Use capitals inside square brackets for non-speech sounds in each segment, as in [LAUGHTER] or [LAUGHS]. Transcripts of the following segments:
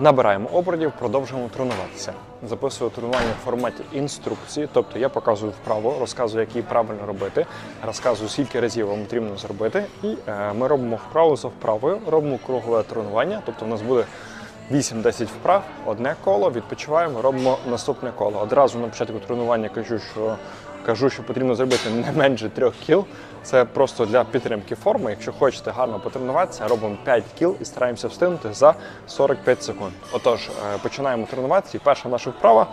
Набираємо обертів, продовжуємо тренуватися. Записую тренування в форматі інструкції, тобто я показую вправо, розказую, як її правильно робити, розказую, скільки разів вам потрібно зробити, і е, ми робимо вправу за вправою, робимо кругове тренування, тобто у нас буде 8-10 вправ, одне коло, відпочиваємо, робимо наступне коло. Одразу на початку тренування кажу, що кажу, що потрібно зробити не менше 3 кіл. Це просто для підтримки форми. Якщо хочете гарно потренуватися, робимо 5 кіл і стараємося встигнути за 45 секунд. Отож, е, починаємо тренуватися. І перша наша вправа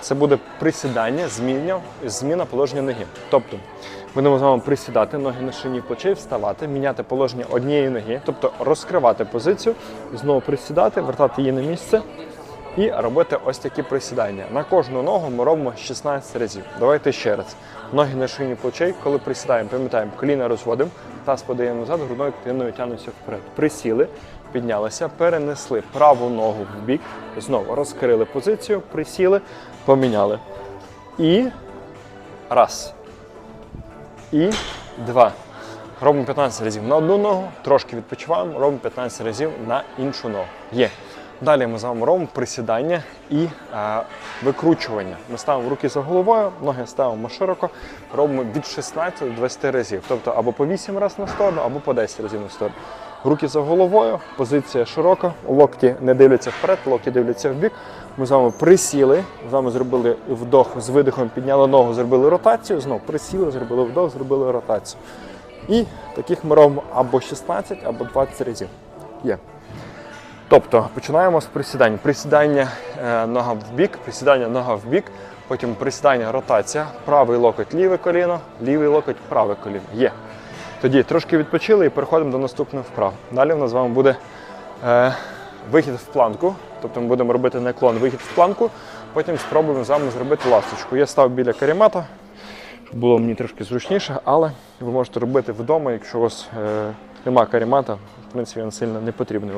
це буде присідання, зміна, зміна положення ноги. Тобто будемо з вами присідати, ноги на шині плечей, вставати, міняти положення однієї ноги, тобто розкривати позицію, знову присідати, вертати її на місце. І робити ось такі присідання. На кожну ногу ми робимо 16 разів. Давайте ще раз. Ноги на шині плечей, коли присідаємо, пам'ятаємо, коліна розводимо, таз подаємо назад, грудною клітиною тягнемося вперед. Присіли, піднялися, перенесли праву ногу в бік, знову розкрили позицію, присіли, поміняли. І раз. І два. Робимо 15 разів на одну ногу, трошки відпочиваємо, робимо 15 разів на іншу ногу. Є. Далі ми з вами робимо присідання і е, викручування. Ми ставимо руки за головою, ноги ставимо широко, робимо від 16 до 20 разів. Тобто або по 8 разів на сторону, або по 10 разів на сторону. Руки за головою, позиція широка, локті не дивляться вперед, локті дивляться в бік. Ми з вами присіли, з вами зробили вдох з видихом, підняли ногу, зробили ротацію, знову присіли, зробили вдох, зробили ротацію. І таких ми робимо або 16, або 20 разів. Є. Тобто починаємо з присідань. Присідання е, нога в бік, присідання нога в бік, потім присідання, ротація, правий локоть, ліве коліно, лівий локоть, праве коліно. Є. Тоді трошки відпочили і переходимо до наступних вправ. Далі в нас з вами буде е, вихід в планку, тобто ми будемо робити наклон, вихід в планку, потім спробуємо з вами зробити ласточку. Я став біля карімата, щоб було мені трошки зручніше, але ви можете робити вдома, якщо у вас е, нема карімата, в принципі, він сильно не потрібний.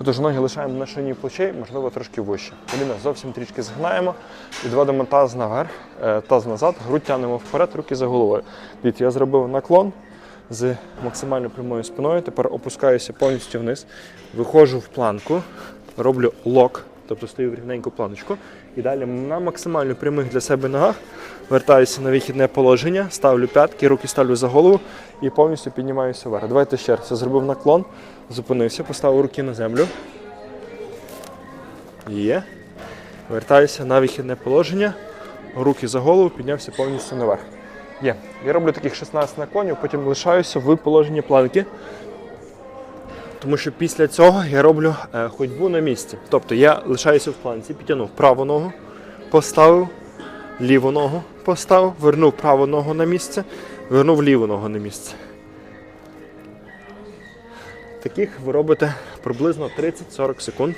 Отож, ноги лишаємо на шині плечей, можливо, трошки вище. Коліна зовсім трішки згинаємо, відводимо таз наверх, е, таз назад, грудь тягнемо вперед, руки за головою. Дивіться, я зробив наклон з максимально прямою спиною. Тепер опускаюся повністю вниз, виходжу в планку, роблю лок, тобто стою в рівненьку планочку. І далі на максимально прямих для себе ногах вертаюся на вихідне положення, ставлю п'ятки, руки ставлю за голову і повністю піднімаюся вверх. Давайте ще раз. Я зробив наклон, зупинився, поставив руки на землю. Є. Вертаюся на вихідне положення, руки за голову, піднявся повністю наверх. Є. Я роблю таких 16 наклонів, потім лишаюся в положенні планки. Тому що після цього я роблю е, ходьбу на місці. Тобто я лишаюся в планці, підтягнув праву ногу, поставив, ліву ногу поставив, вернув праву ногу на місце, вернув ліву ногу на місце. Таких ви робите приблизно 30-40 секунд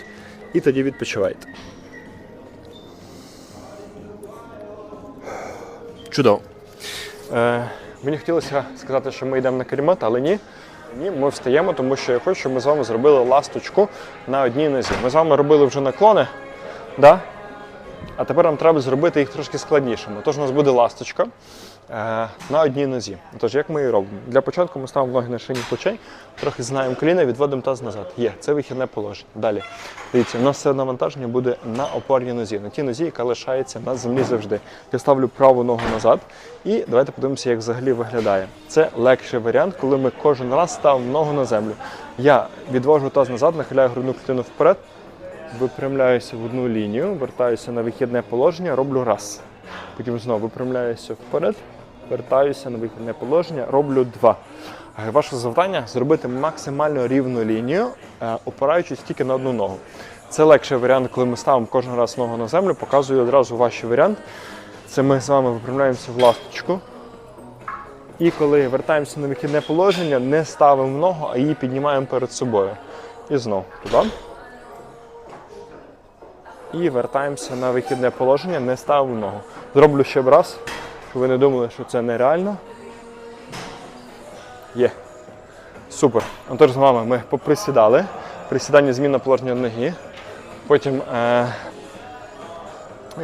і тоді відпочиваєте. Чудово. Е, мені хотілося сказати, що ми йдемо на керімат, але ні. Ні, ми встаємо, тому що я хочу, щоб ми з вами зробили ласточку на одній нозі. Ми з вами робили вже наклони, да? а тепер нам треба зробити їх трошки складнішими. Тож у нас буде ласточка на одній нозі. Тож, як ми її робимо? Для початку ми ставимо ноги на шині плечей, трохи згинаємо коліна, відводимо таз назад. Є, це вихідне положення. Далі. Дивіться, у нас все навантаження буде на опорній нозі, на тій нозі, яка лишається на землі завжди. Я ставлю праву ногу назад і давайте подивимося, як взагалі виглядає. Це легший варіант, коли ми кожен раз ставимо ногу на землю. Я відвожу таз назад, нахиляю грудну клітину вперед, випрямляюся в одну лінію, вертаюся на вихідне положення, роблю раз. Потім знову випрямляюся вперед, вертаюся на вихідне положення, роблю два. Е, Ваше завдання зробити максимально рівну лінію, е, опираючись тільки на одну ногу. Це легший варіант, коли ми ставимо кожен раз ногу на землю, показую одразу ваш варіант. Це ми з вами випрямляємося в ласточку. І коли вертаємося на вихідне положення, не ставимо ногу, а її піднімаємо перед собою. І знову туди. І вертаємося на вихідне положення, не ставимо ногу. Зроблю ще раз, щоб ви не думали, що це нереально. Є. Супер. Отож з вами ми поприсідали. Присідання зміна положення ноги. Потім е,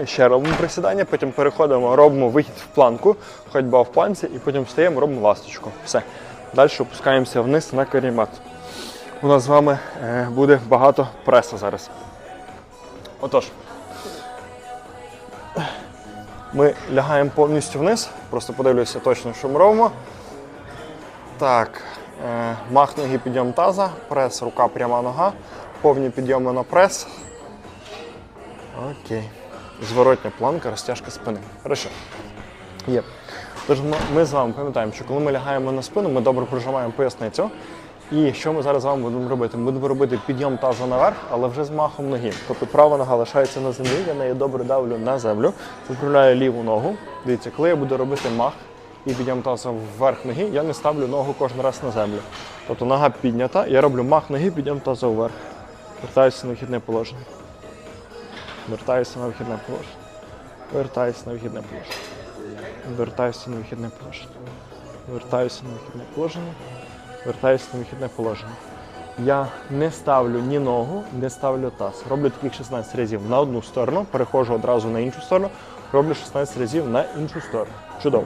ще робимо присідання, потім переходимо, робимо вихід в планку, ходьба в планці, і потім встаємо, робимо ласточку. Все. Далі опускаємося вниз на карімат. У нас з вами е, буде багато преса зараз. Отож, ми лягаємо повністю вниз. Просто подивлюся точно, що ми робимо. Так, е, мах ноги, підйом таза, прес, рука, пряма нога, повні підйоми на прес. Окей. Зворотня планка, розтяжка спини. Хорошо. Є. Тож ми- з вами пам'ятаємо, що коли ми лягаємо на спину, ми добре прижимаємо поясницю. І що ми зараз з вами будемо робити? Ми будемо робити підйом таза наверх, але вже з махом ноги. Тобто права нога лишається на землі, я неї добре давлю на землю, виправляю ліву ногу. Дивіться, коли я буду робити мах і підйом таза вверх ноги, я не ставлю ногу кожен раз на землю. Тобто нога піднята, я роблю мах ноги, підйом таза вверх. Вертаюся на вихідне положення. Вертаюся на вихідне положення. Вертаюся на вихідне положення. Вертаюся на вихідне положення. Вертаюся на вихідне положення. Вертаюся на вихідне положення. Я не ставлю ні ногу, не ставлю таз. Роблю таких 16 разів на одну сторону, переходжу одразу на іншу сторону, роблю 16 разів на іншу сторону. Чудово.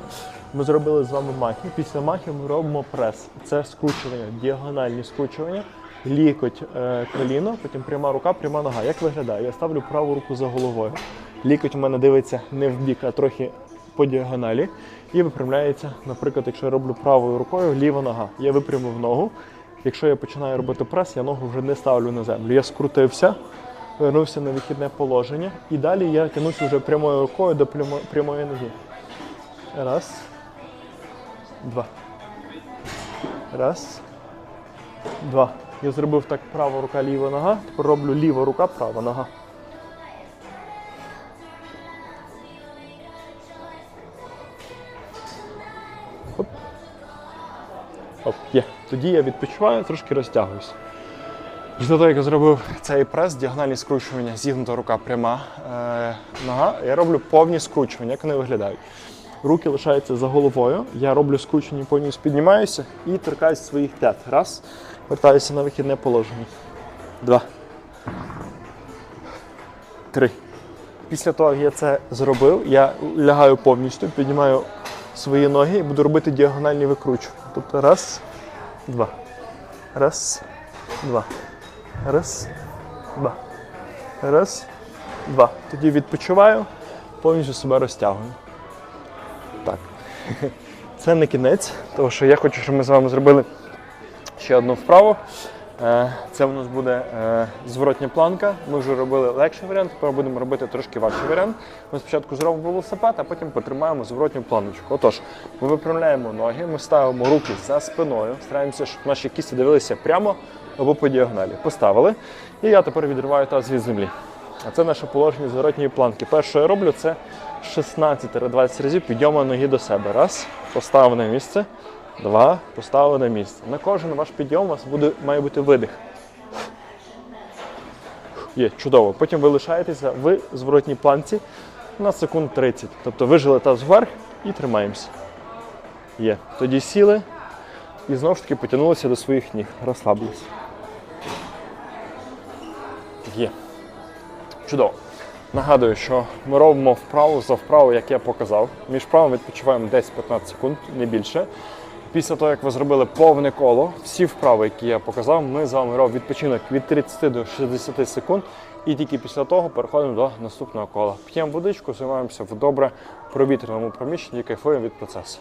Ми зробили з вами махи. Після махів ми робимо прес. Це скручування, діагональні скручування, лікоть, е, коліно, потім пряма рука, пряма нога. Як виглядає? Я ставлю праву руку за головою. Лікоть у мене дивиться не в бік, а трохи по діагоналі і випрямляється. Наприклад, якщо я роблю правою рукою, ліва нога. Я випрямив ногу. Якщо я починаю робити прес, я ногу вже не ставлю на землю. Я скрутився, вернувся на вихідне положення, і далі я тянуся вже прямою рукою до прямо- прямої ноги. Раз. Два. Раз. Два. Я зробив так права рука, ліва нога. Тепер роблю ліва рука, права нога. Тоді я відпочиваю, трошки розтягуюся. Після того, як я зробив цей прес, діагональні скручування, зігнута рука пряма е, нога, я роблю повні скручування, як вони виглядають. Руки лишаються за головою. Я роблю скручення, повністю піднімаюся і торкаюся своїх п'ят. Раз. Вертаюся на вихідне положення. Два. Три. Після того, як я це зробив, я лягаю повністю, піднімаю свої ноги і буду робити діагональні викручування. Тобто раз, два. Раз, два. Раз, два. Раз, два. Тоді відпочиваю, повністю себе розтягую. Так. [LAUGHS] Це не кінець, тому що я хочу, щоб ми з вами зробили ще одну вправу. Е, Це у нас буде е, зворотня планка. Ми вже робили легший варіант, тепер будемо робити трошки важчий варіант. Ми спочатку зробимо велосипед, а потім потримаємо зворотню планочку. Отож, ми виправляємо ноги, ми ставимо руки за спиною, стараємося, щоб наші кісті дивилися прямо або по діагоналі. Поставили. І я тепер відриваю таз від землі. А це наше положення зворотньої планки. Перше, що я роблю, це 16-20 разів підйому ноги до себе. Раз, поставив на місце. Два, поставили на місце. На кожен ваш підйом у вас буде, має бути видих. Є, чудово. Потім ви лишаєтеся в зворотній планці на секунд 30. Тобто вижили таз вверх і тримаємося. Є. Тоді сіли і знову ж таки потягнулися до своїх ніг. Розслабилися. Є. Чудово. Нагадую, що ми робимо вправу за вправу, як я показав. Між вправами відпочиваємо 10-15 секунд, не більше. Після того, як ви зробили повне коло, всі вправи, які я показав, ми з вами робимо відпочинок від 30 до 60 секунд. І тільки після того переходимо до наступного кола. П'ємо водичку, займаємося в добре провітряному приміщенні і кайфуємо від процесу.